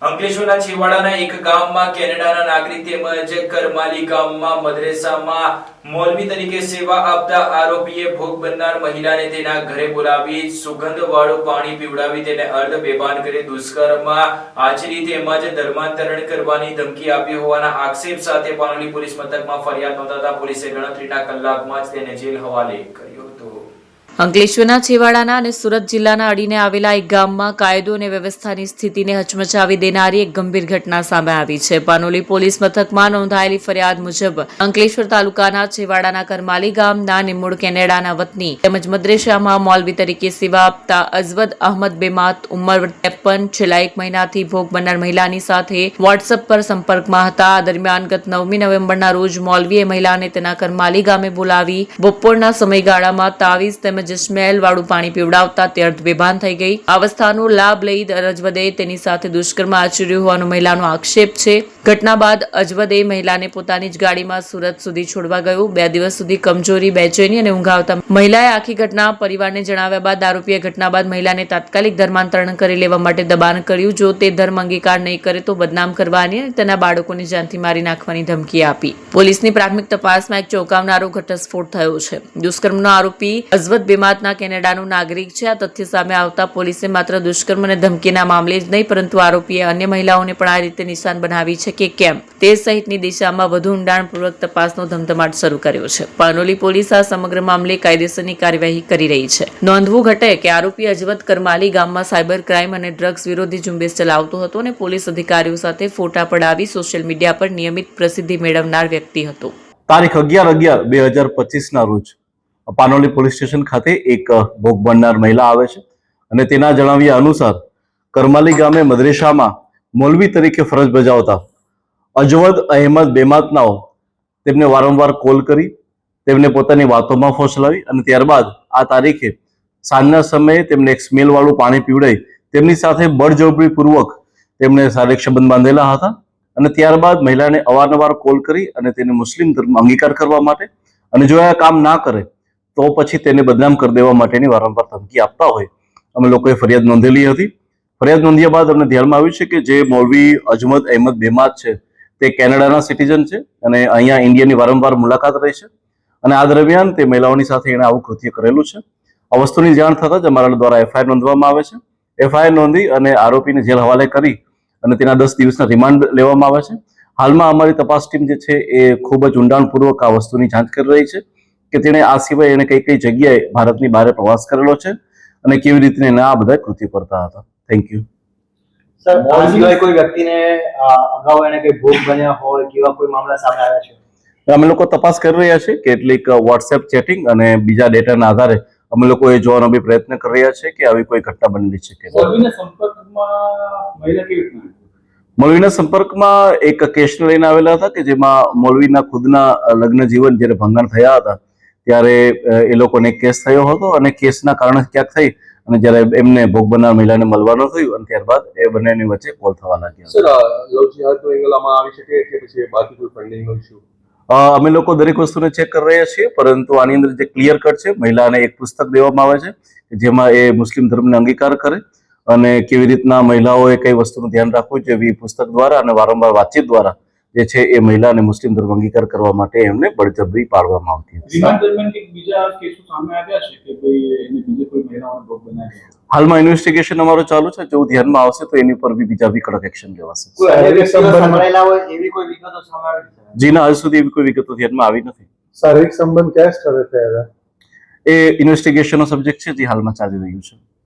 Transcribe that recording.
અંકલેશ્વરના છેવાડાના એક ગામમાં કેનેડાના નાગરિક તેમજ કરમાલી ગામમાં મદ્રેસામાં મોલવી તરીકે સેવા આપતા આરોપીએ ભોગ બનનાર મહિલાને તેના ઘરે બોલાવી સુગંધવાળું પાણી પીવડાવી તેને અર્ધ બેભાન કરી દુષ્કર્મ આચરી તેમજ ધર્માંતરણ કરવાની ધમકી આપી હોવાના આક્ષેપ સાથે પાનોલી પોલીસ મથકમાં ફરિયાદ નોંધાતા પોલીસે ગણતરીના કલાકમાં જ તેને જેલ હવાલે કર્યો હતો. અંકલેશ્વરના છેવાડાના અને સુરત જિલ્લાના અડીને આવેલા એક ગામમાં કાયદો અને વ્યવસ્થાની સ્થિતિને હચમચાવી દેનારી એક ગંભીર ઘટના સામે આવી છે. પાનોલી પોલીસ મથકમાં નોંધાયેલી ફરિયાદ મુજબ અંકલેશ્વર તાલુકાના છેવાડાના કરમાલી ગામના નિમૂળ કેનેડાના વતની તેમજ મદ્રેશામાં મોલવી તરીકે સેવા આપતા અઝવદ અહમદ બેમાત ઉંમર ત્રેપન, છેલ્લા એક મહિનાથી ભોગ બનનાર મહિલાની સાથે વોટ્સઅપ પર સંપર્કમાં હતા. આ દરમિયાન ગત નવમી નવેમ્બરના રોજ મોલવીએ મહિલાને તેના કરમાલી ગામે બોલાવી બપોરના સમયગાળામાં તાવીઝ તેમજ સ્મેલ વાળું પાણી પીવડાવતા તે અર્ધ બેભાન થઈ ગઈ. અવસ્થાનો લાભ લઈ અજવદે તેની સાથે દુષ્કર્મ આચર્યું હોવાનો મહિલાનો આક્ષેપ છે. ઘટના બાદ અજવદે મહિલાને પોતાની જ ગાડીમાં સુરત સુધી છોડવા ગયું. બે દિવસ સુધી કમજોરી, બેચેની અને ઊંઘ આવતા મહિલાએ આખી ઘટના પરિવારને જણાવ્યા બાદ આરોપીએ ઘટના બાદ મહિલાને તાત્કાલિક ધર્માંતરણ કરી લેવા માટે દબાણ કર્યું. જો તે ધર્મ અંગીકાર નહીં કરે તો બદનામ કરવાની અને તેના બાળકોને જાનથી મારી નાખવાની ધમકી આપી. પોલીસની પ્રાથમિક તપાસમાં એક ચોંકાવનારો ઘટસ્ફોટ થયો છે. દુષ્કર્મનો આરોપી અઝવત બેમાતના કેનેડાનું નાગરિક છે. આ તથ્ય સામે આવતા પોલીસે માત્ર દુષ્કર્મ અને ધમકીના મામલે જ નહીં, પરંતુ આરોપીએ અન્ય મહિલાઓને પણ આ રીતે નિશાન બનાવી છે કે કેમ? તે સહિતની દિશામાં વધુ ઊંડાણપૂર્વક તપાસનો ધમધમાટ શરૂ કર્યો છે. પાનોલી પોલીસ આ સમગ્ર મામલે કાયદેસરની કાર્યવાહી કરી રહી છે. નોંધવું ઘટે કે આરોપી અજવત કરમાલી ગામમાં સાયબર ક્રાઇમ અને ડ્રગ્સ વિરોધી ઝુંબેશ ચલાવતો હતો અને પોલીસ અધિકારીઓ સાથે ફોટા પડાવી સોશિયલ મીડિયા પર નિયમિત પ્રસિદ્ધિ મેળવનાર વ્યક્તિ હતો. તારીખ અગિયાર અગિયાર બે હજાર પચીસના રોજ પાનોલી પોલીસ સ્ટેશન ખાતે એક ભોગ બનનાર મહિલા આવે છે અને તેના જણાવ્યા અનુસાર કરમાલી ગામે મદ્રેસામાં મૌલવી તરીકે ફરજ બજાવતા અજવદ અહેમદ બેમાતનાઓ તેમને વારંવાર કોલ કરી, તેમને પોતાની વાતોમાં ફોસલાવી અને ત્યારબાદ આ તારીખે સાંજના સમયે તેમને એક સ્મેલવાળું પાણી પીવડાઈ તેમની સાથે બળજબરીપૂર્વક તેમણે શારીરિક સંબંધ બાંધેલા હતા અને ત્યારબાદ મહિલાને અવારનવાર કોલ કરી અને તેને મુસ્લિમ ધર્મ અંગીકાર કરવા માટે અને જો આ કામ ના કરે તો પછી તેને બદનામ કરી દેવા માટેની વારંવાર ધમકી આપતા હોય. અમે લોકોએ ફરિયાદ નોંધેલી હતી. ફરિયાદ નોંધ્યા બાદ અમને ધ્યાનમાં આવ્યું છે કે જે મૌલવી અજમત અહેમદ બેમાત છે, તે કેનેડાના સિટીઝન છે અને અહીંયા ઇન્ડિયાની વારંવાર મુલાકાત રહી છે. અને આ દરમિયાન તે મહિલાઓની સાથે એણે આવું કૃત્ય કરેલું છે. આ વસ્તુની જાણ થતાં જ અમારા દ્વારા એફઆઈઆર નોંધવામાં આવે છે. એફઆઈઆર નોંધી અને આરોપીને જેલ હવાલે કરી અને તેના દસ દિવસના રિમાન્ડ લેવામાં આવે છે. હાલમાં અમારી તપાસ ટીમ જે છે એ ખૂબ જ ઊંડાણપૂર્વક આ વસ્તુની જાંચ કરી રહી છે. કે તેણે આ સિવાય એને કઈ કઈ જગ્યાએ ભારતની બહાર પ્રવાસ કરેલો છે અને કેવી રીતે એને આ બધા કૃત્ય કરતા હતા? થેન્ક યુ સર આ સિવાય કોઈ વ્યક્તિને અગાઉ એને કઈ ભોગ બન્યા હોય કેવા કોઈ મામલા સામે આવ્યા છે? અમે લોકો તપાસ કરી રહ્યા છે કેટલીક વોટ્સએપ ચેટિંગ અને બીજા ડેટાના આધારે અમે લોકો એ જોવાનો બી પ્રયત્ન કરી રહ્યા છે કે આવી કોઈ ઘટના બનેલી છે કે સંપર્કમાં મૌલવીના સંપર્કમાં એક કેસને લઈને આવેલા હતા કે જેમાં મૌલવીના ખુદના લગ્ન જીવન જ્યારે ભંગાણ થયા હતા ત્યારે એ લોકોને કેસ થયો હતો અને કેસના કારણે ક્યાંક થઈ અને જ્યારે એમને ભોગ બનનાર મહિલાને મળવાનું થયું અને ત્યારબાદ એ બંનેની વચ્ચે કોલ થવા લાગ્યા. સર લવ જિહાદનો તો એંગલામાં આવી શકે કે પછી બાકી કોઈ ફંડિંગનો ઇશ્યુ અમે લોકો દરેક વસ્તુને ચેક કરી રહ્યા છીએ પરંતુ આની અંદર જે ક્લિયર કટ છે મહિલાને એક પુસ્તક દેવામાં આવે છે જેમાં એ મુસ્લિમ ધર્મને અંગીકાર કરે અને કેવી રીતના મહિલાઓએ કઈ વસ્તુનું ધ્યાન રાખવું જોઈએ પુસ્તક દ્વારા અને વારંવાર વાતચીત દ્વારા જે છે એ મહિલા અને મુસ્લિમ ધર્મ અંગીકાર કરવા માટે એમને બળજબરી પાડવામાં આવતી હતી. રિમાન્ડ દરમિયાન કંઈક બીજા કેસો સામે આવ્યા છે કે ભાઈ એને બીજે કોઈ મહિલાઓને ભોગ બનાવ્યો હાલમાં ઇન્વેસ્ટિગેશન અમારું ચાલુ છે. જો ધ્યાનમાં આવશે તો એની પર બી બીજા બી કડક એક્શન લેવાશે. જી અન્ય શારીરિક વ્યક્તિઓ સંબંધમાં- સંકળાયેલા હોય એવી કોઈ વિગતો સામે આવી છે? જીના હજુ સુધી એવી કોઈ વિગતો ધ્યાનમાં આવી નથી. શારીરિક સંબંધ કયા સ્થળે થયા એ ઇન્વેસ્ટિગેશનનો સબ્જેક્ટ છે જે હાલમાં ચાલી રહ્યું છે.